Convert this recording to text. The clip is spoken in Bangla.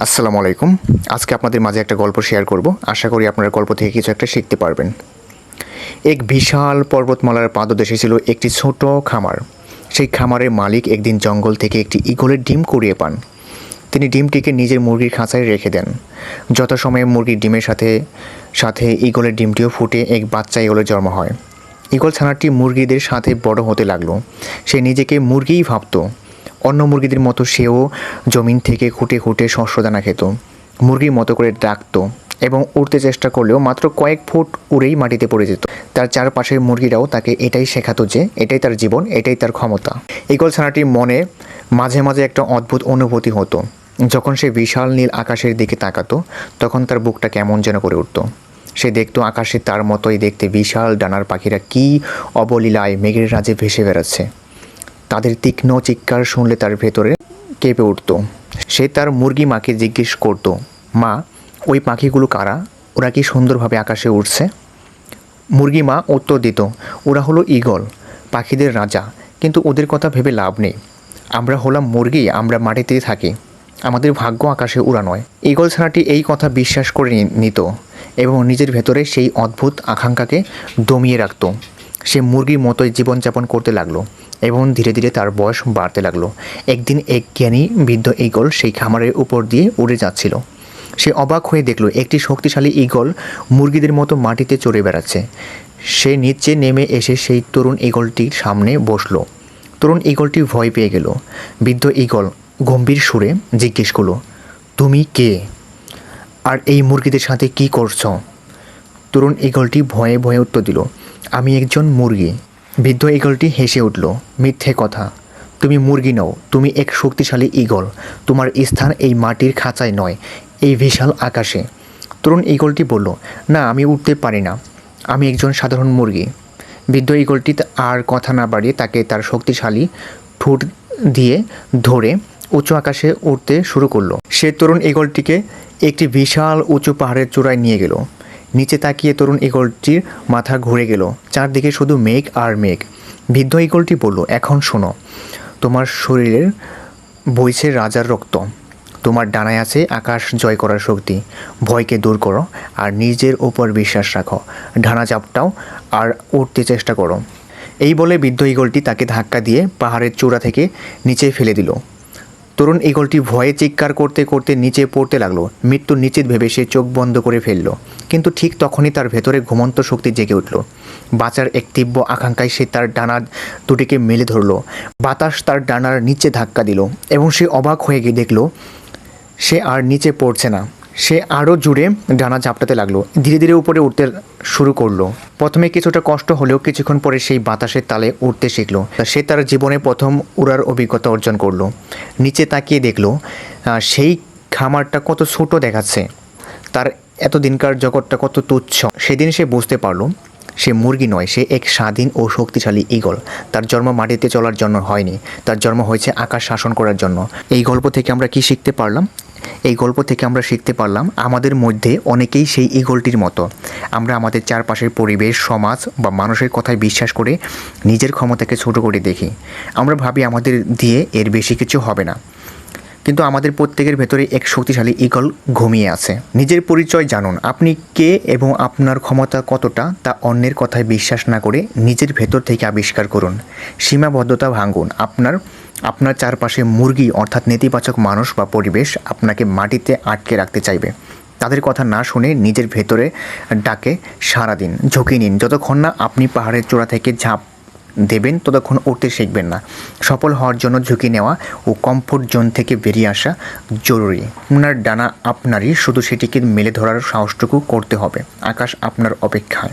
আসসালামু আলাইকুম। আজকে আপনাদের মাঝে একটা গল্প শেয়ার করব। আশা করি আপনারা গল্প থেকে কিছু একটা শিখতে পারবেন। এক বিশাল পর্বতমালার পাদদেশে ছিল একটি ছোট খামার। সেই খামারের মালিক একদিন জঙ্গল থেকে একটি ইগলের ডিম কুড়িয়ে পান। তিনি ডিমটিকে নিজের মুরগির খাঁচায় রেখে দেন। যথাসময়ে মুরগির ডিমের সাথে সাথে ইগলের ডিমটিও ফুটে এক বাচ্চা ইগলের জন্ম হয়। ইগল ছানাটি মুরগিদের সাথে বড় হতে লাগল। সে নিজেকে মুরগিই ভাবতো। অন্য মুরগিদের মতো সেও জমিন থেকে খুঁটে খুঁটে শস্যদানা খেত। মুরগির মতো করে ডাকতো এবং উড়তে চেষ্টা করলেও মাত্র কয়েক ফুট উড়েই মাটিতে পড়ে যেত। তার চারপাশের মুরগিরাও তাকে এটাই শেখাতো যে এটাই তার জীবন, এটাই তার ক্ষমতা। ইগল ছানাটির মনে মাঝে মাঝে একটা অদ্ভুত অনুভূতি হতো। যখন সে বিশাল নীল আকাশের দিকে তাকাতো, তখন তার বুকটা কেমন যেন করে উঠতো। সে দেখতো আকাশে তার মতোই দেখতে বিশাল ডানার পাখিরা কী অবলীলায় মেঘের রাজে ভেসে বেড়াচ্ছে। তাদের তীক্ষ্ণ চিৎকার শুনলে তার ভেতরে কেঁপে উঠত। সে তার মুরগি মাকে জিজ্ঞেস করত, মা, ওই পাখিগুলো কারা? ওরা কি সুন্দরভাবে আকাশে উঠছে মুরগি মা উত্তর দিত, ওরা হলো ঈগল, পাখিদের রাজা, কিন্তু ওদের কথা ভেবে লাভ নেই। আমরা হলাম মুরগি, আমরা মাটিতেই থাকি। আমাদের ভাগ্য আকাশে উড়া নয়। ঈগল ছানাটি এই কথা বিশ্বাস করে নিত এবং নিজের ভেতরে সেই অদ্ভুত আকাঙ্ক্ষাকে দমিয়ে রাখত। সে মুরগির মতোই জীবনযাপন করতে লাগল। এবং ধীরে ধীরে তার বয়স বাড়তে লাগল। একদিন এক জ্ঞানী বৃদ্ধ ঈগল সেই খামারের উপর দিয়ে উড়ে যাচ্ছিল। সে অবাক হয়ে দেখল, একটি শক্তিশালী ঈগল মুরগিদের মতো মাটিতে চড়ে বেড়াচ্ছে। সে নিচে নেমে এসে সেই তরুণ ঈগলটির সামনে বসল। তরুণ ঈগলটি ভয় পেয়ে গেল। বৃদ্ধ ঈগল গম্ভীর সুরে জিজ্ঞেস করল, তুমি কে? আর এই মুরগিদের সাথে কি করছ? তরুণ ঈগলটি ভয়ে ভয়ে উত্তর দিল, আমি একজন মুরগি। বৃদ্ধ ঈগলটি হেসে উঠল, মিথ্যে কথা। তুমি মুরগি নও, তুমি এক শক্তিশালী ঈগল। তোমার স্থান এই মাটির খাঁচায় নয়, এই বিশাল আকাশে। তরুণ ঈগলটি বলল, না, আমি উঠতে পারি না। আমি একজন সাধারণ মুরগি। বৃদ্ধ ঈগলটি আর কথা না বাড়িয়ে তাকে তার শক্তিশালী ঠোঁট দিয়ে ধরে উঁচু আকাশে উঠতে শুরু করল। সে তরুণ ঈগলটিকে একটি বিশাল উঁচু পাহাড়ের চূড়ায় নিয়ে গেল। নিচে তাকিয়ে তরুণ ঈগলটির মাথা ঘুরে গেল। চারদিকে শুধু মেঘ আর মেঘ। বৃদ্ধ ঈগলটি বলল, এখন শোনো, তোমার শরীরের বইছে রাজার রক্ত। তোমার ডানায় আছে আকাশ জয় করার শক্তি। ভয়কে দূর করো আর নিজের ওপর বিশ্বাস রাখো। ডানা চাপটাও আর উঠতে চেষ্টা করো। এই বলে বৃদ্ধ ঈগলটি তাকে ধাক্কা দিয়ে পাহাড়ের চূড়া থেকে নিচে ফেলে দিল। তরুণ ঈগলটি ভয়ে চিৎকার করতে করতে নিচে পড়তে লাগল। মৃত্যু নিশ্চিত ভেবে সে চোখ বন্ধ করে ফেলল। কিন্তু ঠিক তখনই তার ভেতরে ঘুমন্ত শক্তি জেগে উঠল। বাঁচার এক তীব্র আকাঙ্ক্ষায় সে তার ডানা দুটিকে মেলে ধরল। বাতাস তার ডানার নিচে ধাক্কা দিল এবং সে অবাক হয়ে গিয়ে দেখল, সে আর নিচে পড়ছে না। সে আরও জুড়ে ডানা ঝাপটাতে লাগল। ধীরে ধীরে উপরে উঠতে শুরু করল। প্রথমে কিছুটা কষ্ট হলেও কিছুক্ষণ পরে সেই বাতাসের তালে উঠতে শিখলো। সে তার জীবনে প্রথম উড়ার অভিজ্ঞতা অর্জন করল। নিচে তাকিয়ে দেখল সেই খামারটা কত ছোট দেখাচ্ছে। তার এতদিনকার জগৎটা কত তুচ্ছ। সেদিন সে বুঝতে পারল, সে মুরগি নয়, সে এক স্বাধীন ও শক্তিশালী ঈগল। তার জন্ম মাটিতে চলার জন্য হয়নি। তার জন্ম হয়েছে আকাশ শাসন করার জন্য। এই গল্প থেকে আমরা কি শিখতে পারলাম? এই গল্প থেকে আমরা শিখতে পারলাম আমাদের মধ্যে অনেকেই সেই ঈগলটির মতো। আমরা আমাদের চারপাশের পরিবেশ, সমাজ বা মানুষের কথায় বিশ্বাস করে নিজের ক্ষমতাকে ছোট করে দেখি। আমরা ভাবি আমাদের দিয়ে এর বেশি কিছু হবে না। কিন্তু আমাদের প্রত্যেকের ভেতরে এক শক্তিশালী ঈগল ঘুমিয়ে আছে। নিজের পরিচয় জানুন, আপনি কে এবং আপনার ক্ষমতা কতটা তা অন্যের কথায় বিশ্বাস না করে নিজের ভেতর থেকে আবিষ্কার করুন। সীমাবদ্ধতা ভাঙুন, আপনার আপনার চারপাশে মুরগি অর্থাৎ নেতিবাচক মানুষ বা পরিবেশ আপনাকে মাটিতে আটকে রাখতে চাইবে। তাদের কথা না শুনে নিজের ভেতরে ডাকে, সারা দিন, ঝুঁকি নিন। যতক্ষণ না আপনি পাহাড়ের চূড়া থেকে ঝাঁপ দেবেন, ততক্ষণ উঠতে শিখবেন না। সফল হওয়ার জন্য ঝুঁকি নেওয়া ও কমফোর্ট জোন থেকে বেরিয়ে আসা জরুরি। আপনার ডানা আপনারই, শুধু সেটিকে মেলে ধরার সাহসটুকু করতে হবে। আকাশ আপনার অপেক্ষায়।